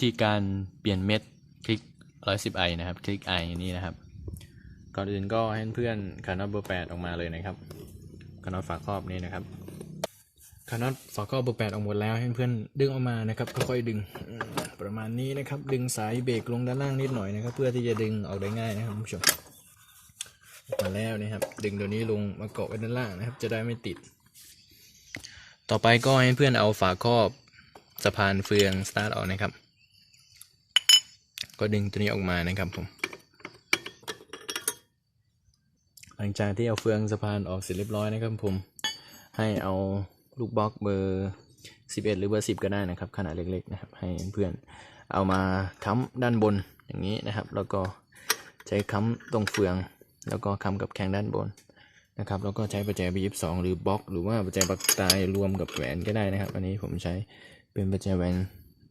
วิธีการเปลี่ยนเม็ดคลิก 110ไอนะครับ คลิกไอนี่นะครับ ก่อนอื่นก็ให้เพื่อนคานอตเบอร์แปดออกมาเลยนะครับคานอตฝาครอบนี่นะครับคานอตฝาครอบเบอร์แปดออกหมดแล้วให้เพื่อนดึงออกมานะครับ ค่อยๆดึงประมาณนี้นะครับ ดึงสายเบรกลงด้านล่างนิดหน่อยนะครับ เพื่อที่จะดึงออกได้ง่ายนะครับผู้ชมมาแล้วนะครับ ดึงตัวนี้ลงมาเกาะไว้ด้านล่างนะครับ จะได้ไม่ติด ต่อไปก็ให้เพื่อนเอาฝาครอบสะพานเฟืองสตาร์ทออกนะครับ ก็ดึงตัวนี้ออกมานะครับผม หลังจากที่เอาเฟืองสะพานออกเสร็จเรียบร้อยนะครับผม ให้เอาลูกบล็อกเบอร์ 11 หรือเบอร์ 10 ก็ได้นะครับขนาดเล็กๆนะครับ ให้เพื่อนเอามาค้ำด้านบนอย่างนี้นะครับ แล้วก็ใช้ค้ำตรงเฟือง แล้วก็ค้ำกับแข้งด้านบนนะครับแล้วก็ใช้ประแจ B22 หรือบล็อก หรือว่าประแจปักตายรวมกับแหวนก็ได้นะครับ อันนี้ผมใช้เป็นประแจแหวน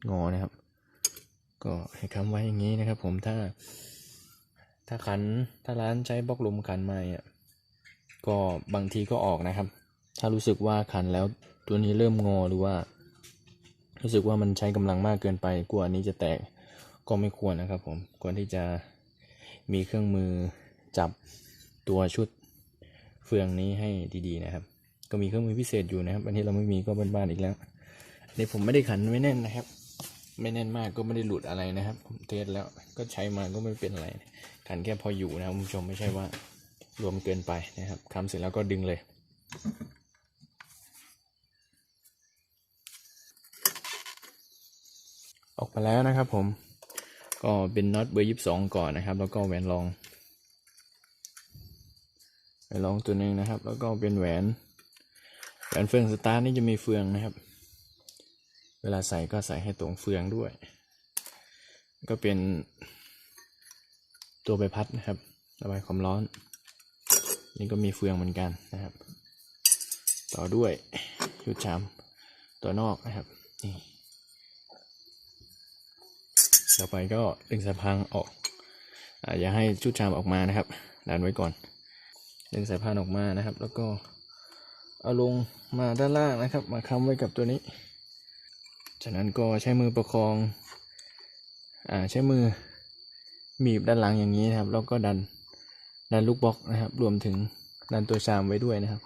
งอนะครับ ก็ให้คำไว้อย่างนี้นะครับ ผมถ้า ถ้าขันถ้าร้านใช้บล็อกลมขันมาอะก็บางทีก็ออกนะครับ ถ้ารู้สึกว่าขันแล้วตัวนี้เริ่มงอหรือว่า รู้สึกว่ามันใช้กำลังมากเกินไปกลัวอันนี้จะแตกก็ไม่ควรนะครับ ผมควรที่จะมีเครื่องมือจับตัวชุดเฟืองนี้ให้ดีๆนะครับ ก็มีเครื่องมือพิเศษอยู่นะครับ อันนี้เราไม่มีก็บ้านๆอีกแล้วอันนี้ผมไม่ได้ขันไม่แน่นนะครับ ไม่แน่นมากก็ไม่ได้หลุดอะไรนะครับ ผมเทสแล้วก็ใช้มาก็ไม่เป็นอะไรขันแค่พออยู่นะคุณผู้ชมไม่ใช่ว่ารวมเกินไปนะครับทำเสร็จแล้วก็ดึงเลย ออกมาแล้วนะครับผมก็เป็นน็อตเบอร์ยี่สิบสองก่อนนะครับ แล้วก็แหวนรองแหวนรองตัวหนึ่งนะครับ แล้วก็เป็นแหวนแหวนเฟืองสตาร์นี่จะมีเฟืองนะครับ วลาใส่ก็ใส่ให้ตรงเฟืองด้วย ก็เป็นตัวใบพัดนะครับระบายความร้อน นี่ก็มีเฟืองเหมือนกันนะครับ ต่อด้วยชุดชามตัวนอกนะครับนี่ต่อไปก็ดึงสายพานออกออย่าให้ชุดชามออกมานะครับดันไว้ก่อน ดึงสายพานออกมานะครับ แล้วก็เอาลงมาด้านล่างนะครับ มาค้ำไว้กับตัวนี้ จากนั้นก็ใช้มือประคอง อ่า ใช้มือบีบด้านหลังอย่างนี้นะครับ แล้วก็ดัน ดันลูกบล็อกนะครับ รวมถึงดันตัวชามไว้ด้วยนะครับ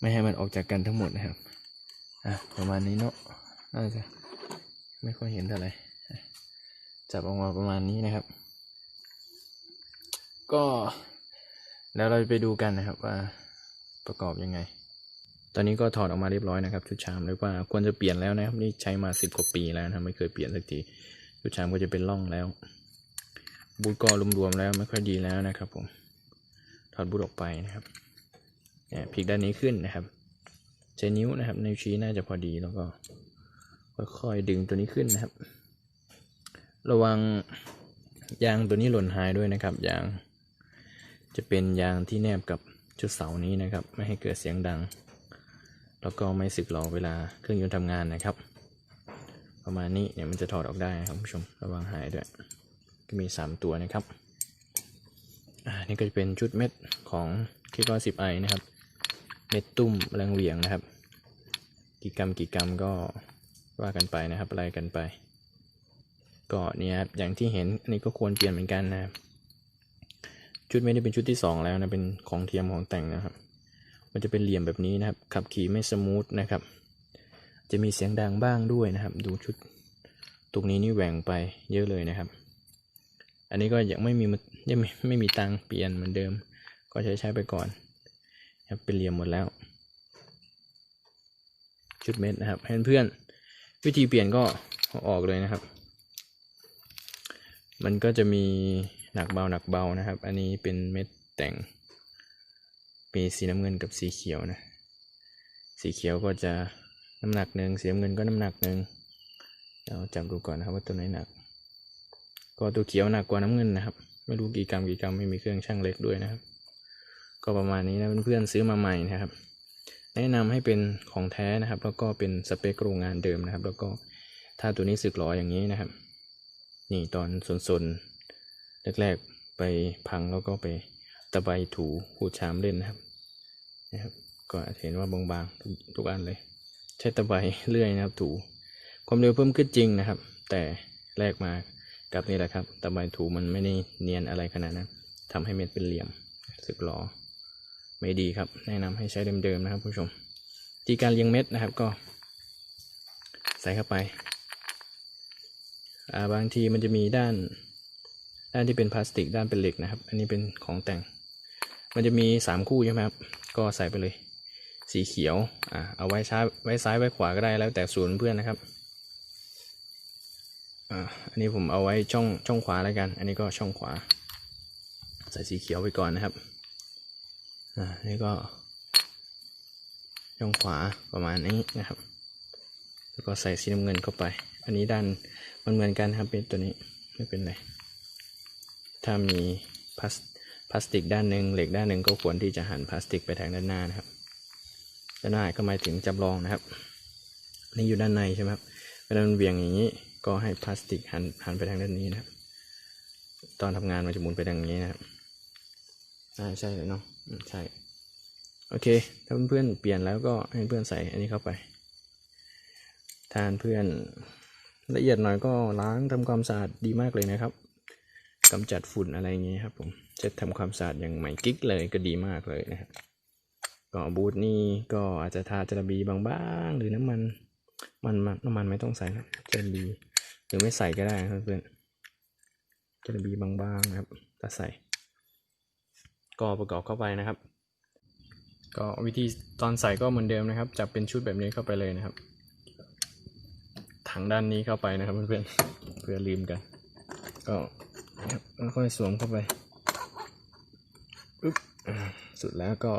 ไม่ให้มันออกจากกันทั้งหมดนะครับ อะ ประมาณนี้เนาะ น่าจะไม่ค่อยเห็นเท่าไหร่ จับออกมาประมาณนี้นะครับ ก็แล้วเราไปดูกันนะครับว่าประกอบยังไง ตอนนี้ก็ถอดออกมาเรียบร้อยนะครับชุดชามเรียกว่าควรจะเปลี่ยนแล้วนะครับนี่ใช้มาสิบกว่าปีแล้วนะไม่เคยเปลี่ยนสักทีชุดชามก็จะเป็นร่องแล้ว บูทก็รวมๆแล้วไม่ค่อยดีแล้วนะครับผมถอดบูทออกไปนะครับเนี่ยพลิกด้านนี้ขึ้นนะครับใช้นิ้วนะครับนิ้วชี้น่าจะพอดีแล้วก็ค่อยๆดึงตัวนี้ขึ้นนะครับ ระวังยางตัวนี้หล่นหายด้วยนะครับยางจะเป็นยางที่แนบกับชุดเสานี้นะครับ ไม่ให้เกิดเสียงดัง แล้วก็ไม่สึกหรอเวลาเครื่องยนต์ทำงานนะครับ ประมาณนี้เนี่ยมันจะถอดออกได้นะครับคุณผู้ชมระวังหายด้วย ก็มี 3 ตัวนะครับอ่านี่ก็จะเป็นชุดเม็ดของคลิปร้อยสิบไอนะครับ เม็ดตุ้มแรงเหวี่ยงนะครับ กี่กรัมกี่กรัมก็ว่ากันไปนะครับอะไรกันไป ก็เนี่ยครับอย่างที่เห็นอันนี้ก็ควรเปลี่ยนเหมือนกันนะครับชุดเม็ดนี่เป็นชุดที่สองแล้วนะเป็นของเทียมของแต่งนะครับ มันจะเป็นเหลี่ยมแบบนี้นะครับ ขับขี่ไม่สมูทนะครับ จะมีเสียงดังบ้างด้วยนะครับ ดูชุดตรงนี้นี่แหว่งไปเยอะเลยนะครับ อันนี้ก็ยังไม่มีมันยังไม่ไม่มีตังเปลี่ยนเหมือนเดิม ก็ใช้ใช้ไปก่อนครับเป็นเหลี่ยมหมดแล้ว ชุดเม็ดนะครับเพื่อนๆวิธีเปลี่ยนก็เอาออกเลยนะครับ มันก็จะมีหนักเบาหนักเบานะครับ อันนี้เป็นเม็ดแต่ง มีสีน้ำเงินกับสีเขียวนะ สีเขียวก็จะน้ำหนักหนึ่งสีน้ำเงินก็น้ำหนักหนึ่งเราจับดูก่อนนะครับว่าตัวไหนหนัก ก็ตัวเขียวหนักกว่าน้ำเงินนะครับ ไม่รู้กี่กรัมกี่กรัมไม่มีเครื่องชั่งเล็กด้วยนะครับ ก็ประมาณนี้นะเพื่อนๆซื้อมาใหม่นะครับ แนะนำให้เป็นของแท้นะครับ แล้วก็เป็นสเปคโรงงานเดิมนะครับ แล้วก็ถ้าตัวนี้สึกหรออย่างนี้นะครับ นี่ตอนสนๆแรกๆไปพังแล้วก็ไป ตะไบถูขูดชามเล่นนะครับนะครับ ก็เห็นว่าบางๆทุกทุกอันเลย ใช้ตะไบเลื่อยนะครับ ถู ความเร็วเพิ่มขึ้นจริงนะครับ แต่แลกมากับนี่แหละครับ ตะไบถูมันไม่ได้เนียนอะไรขนาดนั้นทำให้เม็ดเป็นเหลี่ยมสึกหรอไม่ดีครับ แนะนำให้ใช้เดิมๆนะครับผู้ชมที่การเลี้ยงเม็ดนะครับก็ ใส่เข้าไปบางทีมันจะมีด้าน ด้านที่เป็นพลาสติกด้านเป็นเหล็กนะครับ อันนี้เป็นของแต่ง มันจะมีสามคู่ใช่ไหมครับ ก็ใส่ไปเลย สีเขียว อ่าเอาไว้ช้ายไว้ซ้ายไว้ขวาก็ได้แล้วแต่ส่วนเพื่อนนะครับ อ่า อันนี้ผมเอาไว้ช่องช่องขวาแล้วกัน อันนี้ก็ช่องขวา ใส่สีเขียวไปก่อนนะครับ อ่า นี่ก็ ช่องขวาประมาณนี้นะครับ แล้วก็ใส่สีน้ำเงินเข้าไป อันนี้ด้านมันเหมือนกันครับเป็นตัวนี้ไม่เป็นไร ถ้ามีพลาส พลาสติกด้านหนึ่งเหล็กด้านหนึ่งก็ควรที่จะหันพลาสติกไปทางด้านหน้านะครับ ด้านหน้าก็หมายถึงจำลองนะครับนี่อยู่ด้านในใช่ไหมครับเวลามันเวียงอย่างนี้ก็ให้พลาสติกหันหันไปทางด้านนี้นะครับ ตอนทำงานมันจะหมุนไปทางนี้นะครับอ่ใช่เลยเนาะอืมใช่โอเค ถ้าเพื่อนๆเปลี่ยนแล้วก็ให้เพื่อนใส่อันนี้เข้าไปทานเพื่อนละเอียดหน่อยก็ล้างทำความสะอาดดีมากเลยนะครับกำจัดฝุ่นอะไรอย่างเงี้ยครับผม จะทำความสะอาดอย่างใหม่กิ๊กเลยก็ดีมากเลยนะครับก็บูทนี่ก็อาจจะทาจระบีบางๆหรือน้ำมันมันน้ำมันไม่ต้องใส่ครับจระบีหรือไม่ใส่ก็ได้นะเพื่อนจระบีบางๆนะครับถ้าใส่ ก็ประกอบเข้าไปนะครับ ก็วิธีตอนใส่ก็เหมือนเดิมนะครับ จับเป็นชุดแบบนี้เข้าไปเลยนะครับถังด้านนี้เข้าไปนะครับเพื่อนๆเพื่อลืมกัน ก็แล้วค่อยสวมเข้าไป สุดแล้วก็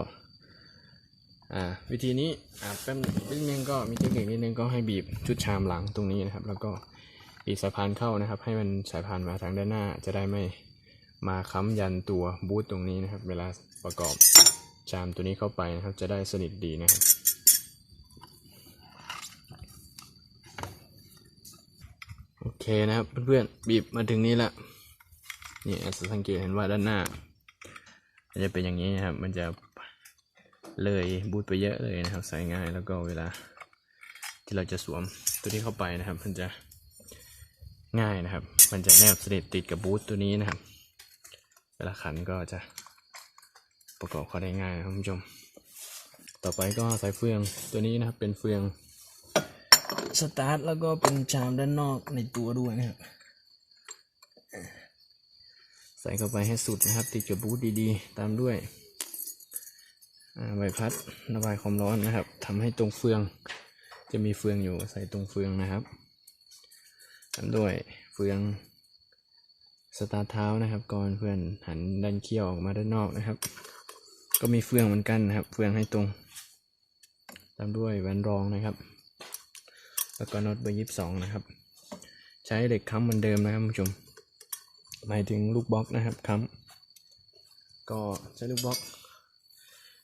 อ่าวิธีนี้อ่าแป๊บนิดนึงก็มีเทคนิคนิดนึงก็ให้บีบชุดชามหลังตรงนี้นะครับ แล้วก็บีบสายพานเข้านะครับ ให้มันสายพานมาทางด้านหน้า จะได้ไม่มาค้ำยันตัวบูทตรงนี้นะครับ เวลาประกอบชามตัวนี้เข้าไปนะครับ จะได้สนิทดีนะครับโอเคนะครับเพื่อนๆบีบมาถึงนี้ละนี่สังเกตเห็นว่าด้านหน้า มันจะเป็นอย่างนี้นะครับ มันจะเลยบูทไปเยอะเลยนะครับ ใส่ง่ายแล้วก็เวลาที่เราจะสวมตัวนี้เข้าไปนะครับ มันจะง่ายนะครับ มันจะแนบสนิทติดกับบูทตัวนี้นะครับ เวลาขันก็จะประกอบเข้าได้ง่ายนะครับคุณผู้ชม ต่อไปก็ใส่เฟืองตัวนี้นะครับ เป็นเฟืองสตาร์ทแล้วก็เป็นชามด้านนอกในตัวด้วยนะครับ ใส่เข้าไปให้สุดนะครับ ติดกับบูทดีๆ ตามด้วยใบพัดระบายความร้อนนะครับทำให้ตรงเฟืองจะมีเฟืองอยู่ใส่ตรงเฟืองนะครับตามด้วยเฟืองสตาร์ทเท้านะครับก่อนเพื่อนหันด้านเขี้ยวออกมาด้านนอกนะครับ ก็มีเฟืองเหมือนกันนะครับ เฟืองให้ตรง ตามด้วยแหวนรองนะครับ แล้วก็น็อตเบอร์ยี่สิบสองนะครับ ใช้เหล็กค้ำเหมือนเดิมนะครับผู้ชม หมายถึงลูกบล็อกนะครับค้ำก็ใช้ลูกบล็อก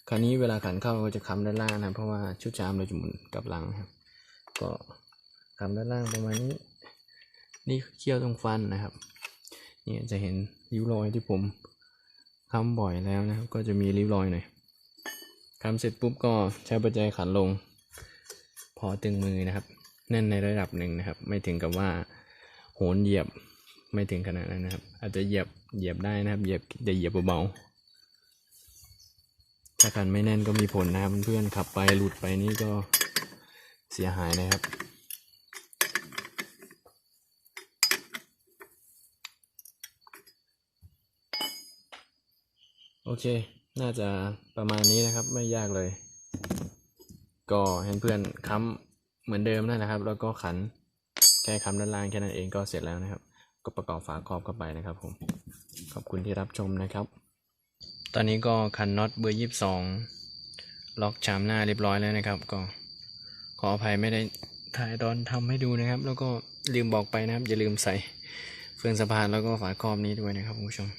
คราวนี้เวลาขันเข้าก็จะค้ำด้านล่างนะเพราะว่าชุดชามเราจะหมุนกลับหลังครับ ก็ค้ำด้านล่างประมาณนี้ นี่เขี้ยวตรงฟันนะครับนี่จะเห็นริ้วรอยที่ผมค้ำบ่อยแล้วนะครับ ก็จะมีริ้วรอยหน่อยค้ำเสร็จปุ๊บก็ใช้ปัจจัยขันลง พอตึงมือนะครับแน่นในระดับหนึ่งนะครับ ไม่ถึงกับว่าโหนเหยียบ ไม่ถึงขนาดนั้นนะครับ อาจจะเหยียบเหยียบได้นะครับ เหยียบจะเหยียบเบาๆถ้ากันไม่แน่นก็มีผลนะครับเพื่อนๆขับไปหลุดไปนี่ก็เสียหายนะครับโอเค น่าจะประมาณนี้นะครับ ไม่ยากเลย ก็เห็นเพื่อนค้ำเหมือนเดิมนั่นแหละครับ แล้วก็ขันแค่ค้ำด้านล่างแค่นั้นเองก็เสร็จแล้วนะครับ ก็ประกอบฝาครอบเข้าไปนะครับผม ขอบคุณที่รับชมนะครับ ตอนนี้ก็ขันน็อตเบอร์ยี่สิบสองล็อกชามหน้าเรียบร้อยแล้วนะครับ ก็ขออภัยไม่ได้ถ่ายตอนทำให้ดูนะครับ แล้วก็ลืมบอกไปนะครับ อย่าลืมใส่เฟืองสะพานแล้วก็ฝาครอบนี้ด้วยนะครับคุณผู้ชม